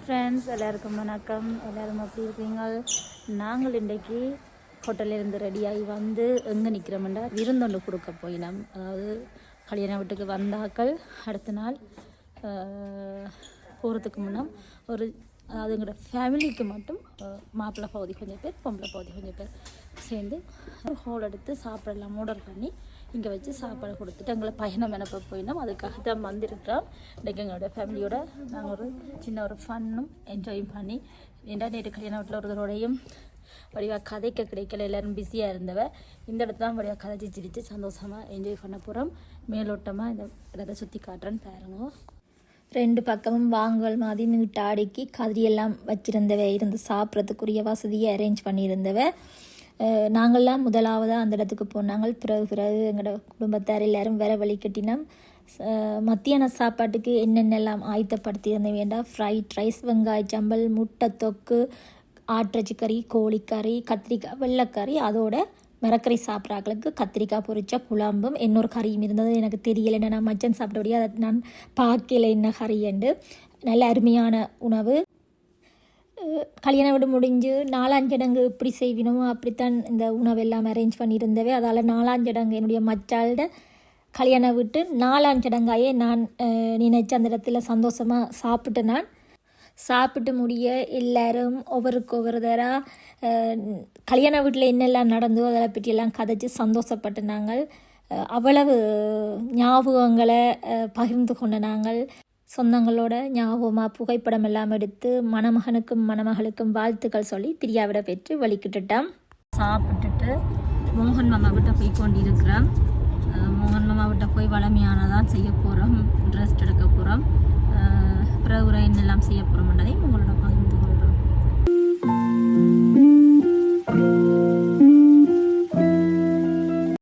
Friends எல்லாருக்கும் வணக்கம். எல்லாரும் எப்படி இருக்கீங்க நாங்கள் இன்றைக்கு ஹோட்டல்லேருந்து ரெடியாகி வந்து எங்கே நிற்கிறோம்டா விருந்தொண்டு கொடுக்க போயினோம். அதாவது கல்யாண வீட்டுக்கு வந்தாக்கள். அடுத்த நாள் போகிறதுக்கு முன்னம் ஒரு அதாவது எங்களோட ஃபேமிலிக்கு மட்டும் மாப்பிள்ளை பகுதி கொஞ்சம் பேர் பொம்பளை பகுதி கொஞ்சம் பேர் சேர்ந்து ஒரு ஹோல் எடுத்து சாப்பிடலாம் ஆர்டர் பண்ணி இங்கே வச்சு சாப்பாடு கொடுத்துட்டு எங்களை பயணம் எனப்ப போயினோம். அதுக்காக தான் வந்திருக்கிறோம். இன்றைக்கு எங்களோட ஃபேமிலியோட நாங்கள் ஒரு சின்ன ஒரு ஃபன்னும் என்ஜாயும் பண்ணி ஏன்டா நேற்று கல்யாண வீட்டில் ஒருத்தரோடையும் வடிவா கதைக்க கிடைக்கல எல்லாரும் பிஸியாக இருந்தவ இந்த இடத்துல தான் வடிவா கதைச்சி சிரித்து சந்தோஷமாக என்ஜாய் பண்ண போகிறோம் மேலோட்டமாக இந்த இடத்த சுற்றி காட்டுறேன்னு பாருங்க. ரெண்டு பக்கமும் வாங்கல் மாதிரி நீட்டாடிக்கு கதிரியெல்லாம் வச்சுருந்தவ இருந்து சாப்பிட்றதுக்குரிய வசதியை அரேஞ்ச் பண்ணியிருந்தவ நாங்கள்லாம் முதலாவதாக அந்த இடத்துக்கு போனாங்க. பிறகு பிறகு எங்களோட குடும்பத்தார் எல்லாரும் வேற வழி கட்டினோம். மத்தியான சாப்பாட்டுக்கு என்னென்னலாம் ஆயத்தப்படுத்தி இருந்த வேண்டாம் ஃப்ரைட் ரைஸ் வெங்காய சம்பல் முட்டை தொக்கு ஆட்டிறச்சி கறி கோழிக்கறி கத்திரிக்காய் வெள்ளைக்கறி அதோட மரக்கறி சாப்பிட்றாங்களுக்கு கத்திரிக்காய் பொரிச்ச குழம்பும் இன்னொரு கறியும் இருந்தது. எனக்கு தெரியல என்ன நான் மச்சன் சாப்பிட்டபடியே அதை நான் பார்க்கல என்ன கறியண்டு நல்ல அருமையான உணவு. கல்யாணம் கல்யாண வீடு முடிஞ்சு நாலாஞ்சடங்கு எப்படி செய்வினமோ. அப்படித்தான் இந்த உணவெல்லாம் அரேஞ்ச் பண்ணியிருந்தவே. அதால் நாலாஞ்சடங்கு என்னுடைய மச்சாள்ட கல்யாணம் விட்டு நாலாஞ்சடங்காயே நான் நினைச்ச அந்த இடத்துல சந்தோஷமாக சாப்பிட்டு நான். சாப்பிட்டு முடிய எல்லாரும் ஒவ்வொருக்கு ஒவ்வொரு தராக கல்யாண வீட்டில் என்னெல்லாம் நடந்தோ அதை பற்றியெல்லாம் கதைச்சு சந்தோஷப்பட்டு நாங்கள் அவ்வளவு ஞாபகங்களை பகிர்ந்து கொண்ட நாங்கள். சொந்தங்களோட ஞாபகமாக புகைப்படம் எல்லாம் எடுத்து மணமகனுக்கும் மணமகளுக்கும் வாழ்த்துக்கள் சொல்லி பிரியாவிட பெற்று வலிக்கிட்டுட்டோம் சாப்பிட்டுட்டு மோகன் மாமா கிட்ட போய் கொண்டிருக்கிறோம். மோகன் மாமா கிட்ட போய் வளமையானதான் செய்ய போகிறோம் ட்ரெஸ்ட் எடுக்க போகிறோம் பிறகு என்னெல்லாம் செய்ய போகிறோம்ன்றதையும் உங்களோட